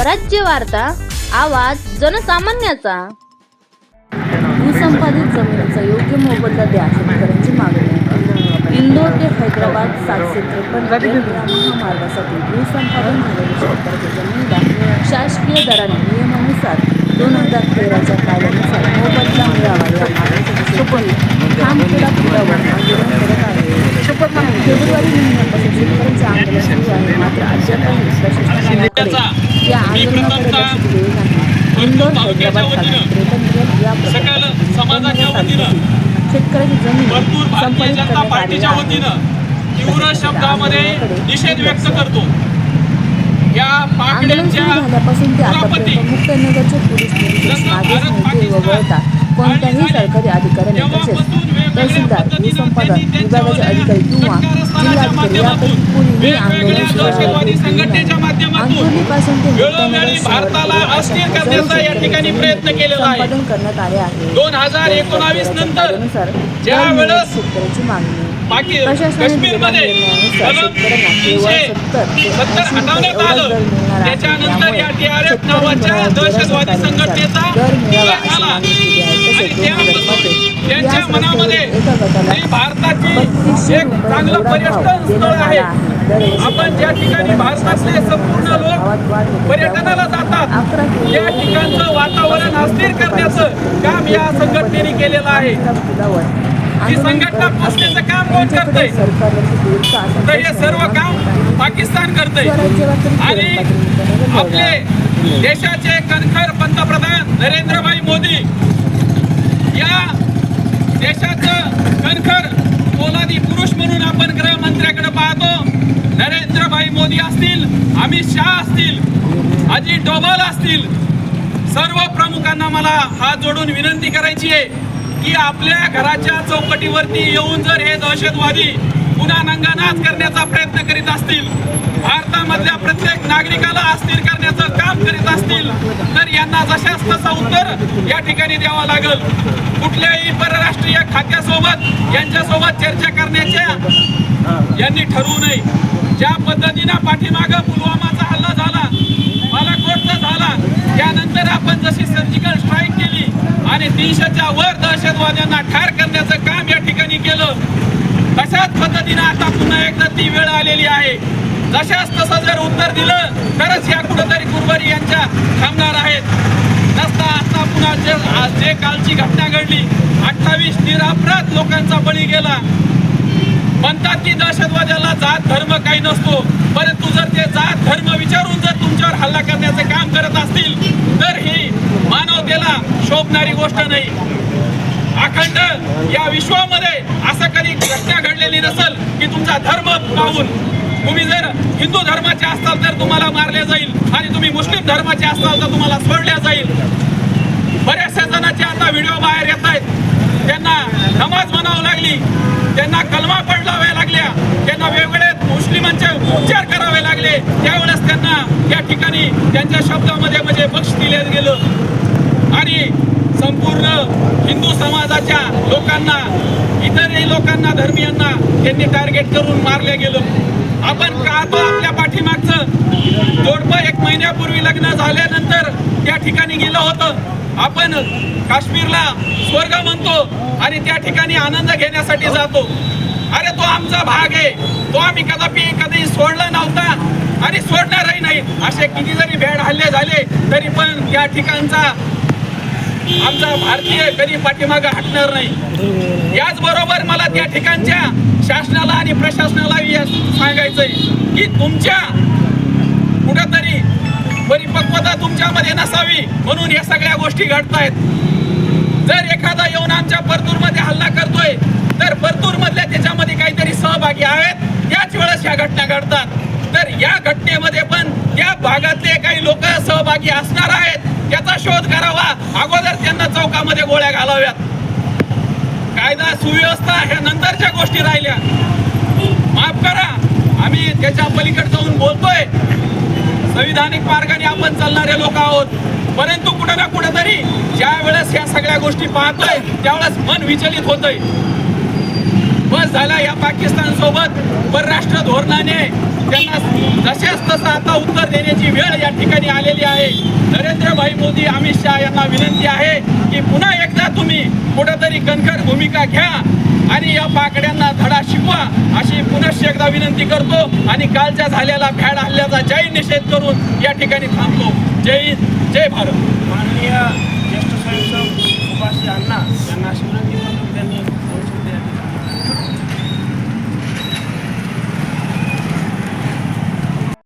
स्वराज्य वार्ता आवाज जनसामान्याचा. भूसंपादित जमिनीचा योग्य मोबदला द्या शेतकऱ्यांची मागणी इंदोर ते हैदराबाद सातशे त्रेपन्न या महामार्गासाठी भूसंपादन झालेल्या शेतकऱ्याच्या जमिनीला शासकीय दराने नियमानुसार दोन हजार तेराच्या कायद्यानुसार मोबदला मिळावा या मागणीसाठी शेतकरी ठामखेडा पुलावर आंदोलन करत आहे. फेब्रुवारी महिन्यापासून सुरू आहे मात्र या आंदोलनाकडे इंदोर हैदराबाद शेतकऱ्याची जमीन भरपूर जनता पार्टीच्या वतीनं तीव्र शब्दामध्ये निषेध व्यक्त करतो या आंदोलन पाकड्यांच्या सुरू झाल्यापासून ते आतापर्यंत मुक्तनगरचे पोलीस निरीक्षक नागेश भारत, मोहिते पाकिस्तान वगळता कोणत्याही सरकारी अधिकाऱ्यांनी तसेच तहसीलदार भूसंपादन विभागाचे अधिकारी किंवा जिल्हाधिकारी यापैकी कुणीही आंदोलन वेगवेगळ्या दहशतवादी संघटनेच्या माध्यमातून आंदोलनापासून ते वेळोवेळी मुक्तनगर भारताला शहर अस्थिर अशा करण्याचा या हजारो ठिकाणी प्रयत्न केलेला आहे. संपादन करण्यात आले आहे. महिन्यात शेतकऱ्याची मागणी काश्मीरमध्ये दिलेल्या निर्णयानुसार कलम शेतकऱ्यांना केवळ तीनशे 70 ते सत्तर 80 हटवण्यात एवढाच आलं. दर मिळणार आहे. त्याच्यानंतर या त्यामुळे TRF नावाच्या शेतकऱ्यांना दहशतवादी संघटनेचा उल्लेख आहे. आणि त्यापासून त्यांच्या याच मनामध्ये ही भारताची एक चांगलं पर्यटन स्थळ आहे. आला आपण ज्या ठिकाणी भारतातले संपूर्ण लोक पर्यटनाला जातात या ठिकाणचं वातावरण अस्थिर करण्याचं काम या संघटनेने केलेलं आहे. ही संघटना पोचण्याचं काम कोण करतंय? तर हे सर्व काम पाकिस्तान करतंय. आणि आपले देशाचे कणखर पंतप्रधान नरेंद्रभाई मोदी या देशाचं कणखर पोलादी पुरुष म्हणून आपण गृहमंत्र्याकडे पाहतो. नरेंद्रभाई मोदी असतील अमित शहा असतील अजित डोभाल असतील. सर्व प्रमुखांना मला हात जोडून विनंती करायची आहे. की आपल्या घराच्या चौकटीवरती येऊन जर हे दहशतवादी पुन्हा नंगानाच करण्याचा प्रयत्न करीत असतील भारतामधल्या प्रत्येक नागरिकाला अस्थिर करण्याचं काम करीत असतील तर यांना जशाच तसा उत्तर या ठिकाणी द्यावा लागल. कुठल्याही परराष्ट्रीय खात्यासोबत यांच्यासोबत चर्चा करण्याच्या यांनी ठरवू नये. ज्या पद्धतीनं पाठीमागं पुलवामाचा हल्ला झाला बालाकोटचा झाला त्यानंतर आपण जशी सर्जिकल स्ट्राईक केली आणि तीनशेच्या वर दहशतवाद्यांना ठार करण्याचं काम या ठिकाणी केलं. तशाच पद्धतीनं आता पुन्हा एकदा ती वेळ आलेली आहे. जशाच तसं जर उत्तर दिलं तरच या कुठंतरी कुरबारी यांच्या थांबणार आहेत. नसता आता पुन्हा जे जे कालची घटना घडली अठ्ठावीस निरापराध लोकांचा बळी गेला. म्हणतात की दहशतवाद्याला जात धर्म काही नसतो. परंतु जर ते जात धर्म विचारून जर तुमच्यावर हल्ला करण्याचं काम करत असतील तर ही मानवतेला शोभणारी गोष्ट नाही. अखंड या विश्वामध्ये असं कधी घटना घडलेली नसेल की तुमचा धर्म पाहून. तुम्ही जर हिंदू धर्माचे असाल तर तुम्हाला मारले जाईल आणि तुम्ही मुस्लिम धर्माचे असाल तर तुम्हाला सोडल्या जाईल. बऱ्याचशा जणांचे आता व्हिडिओ बाहेर येत आहेत. त्यांना नमाज म्हणावं लागली. त्यांना कलमा पडलाव्या लागल्या. त्यांना वेगवेगळे मुस्लिमांचे उच्चार करावे लागले. त्यावेळेस त्यांना या ठिकाणी त्यांच्या शब्दामध्ये म्हणजे बक्ष दिले गेलं. समाजाच्या लोकांना इतरही लोकांना धर्मियांना त्यांनी टार्गेट करून मारले गेलो. आपण का आपल्या पाठीमागचं. जोडपं एक महिन्यापूर्वी लग्न झाल्यानंतर त्या ठिकाणी गेलं होतं. आपण काश्मीरला स्वर्ग म्हणतो आणि त्या ठिकाणी आनंद घेण्यासाठी जातो. अरे तो आमचा भाग आहे. तो आम्ही कदापि कधी सोडला नव्हता आणि सोडणारही नाही. असे किती जरी भेड हल्ले झाले तरी पण त्या ठिकाणचा आमचा भारतीय कधी पाठीमागं हटणार नाही. याचबरोबर मला त्या ठिकाणच्या शासनाला आणि प्रशासनाला सांगायचंय की तुमच्या कुठंतरी परिपक्वता तुमच्यामध्ये नसावी म्हणून या सगळ्या गोष्टी घडतायत. जर एखादा येऊन आमच्या परतूरमध्ये हल्ला करतोय तर परतूरमधल्या त्याच्यामध्ये काहीतरी सहभागी आहेत. त्याच वेळेस ह्या घटना घडतात. तर या घटनेमध्ये पण त्या भागातले काही लोक सहभागी असणार आहेत. त्याचा शोध करावा. अगोदर त्यांना चौकामध्ये गोळ्या घालाव्यात. कायदा सुव्यवस्था ह्या नंतरच्या गोष्टी राहिल्या. माफ करा. आम्ही त्याच्या पलीकडे जाऊन बोलतोय. संविधानिक मार्गाने आपण चालणारे लोक आहोत. परंतु कुठं ना कुठं तरी ज्या वेळेस ह्या सगळ्या गोष्टी पाहतोय त्यावेळेस मन विचलित होतंय. बस झाला या पाकिस्तान सोबत परराष्ट्र धोरणाने. त्यांना जशाच तसं आता उत्तर देण्याची वेळ या ठिकाणी आलेली आहे. नरेंद्रभाई मोदी अमित शहा यांना विनंती आहे की पुन्हा एकदा तुम्ही कुठंतरी कणखर भूमिका घ्या आणि या पाकड्यांना धडा शिकवा अशी पुनश्च एकदा विनंती करतो आणि कालच्या झालेला भ्याड हल्ल्याचा जय निषेध करून या ठिकाणी थांबतो. जय हिंद जय भारत. माननीय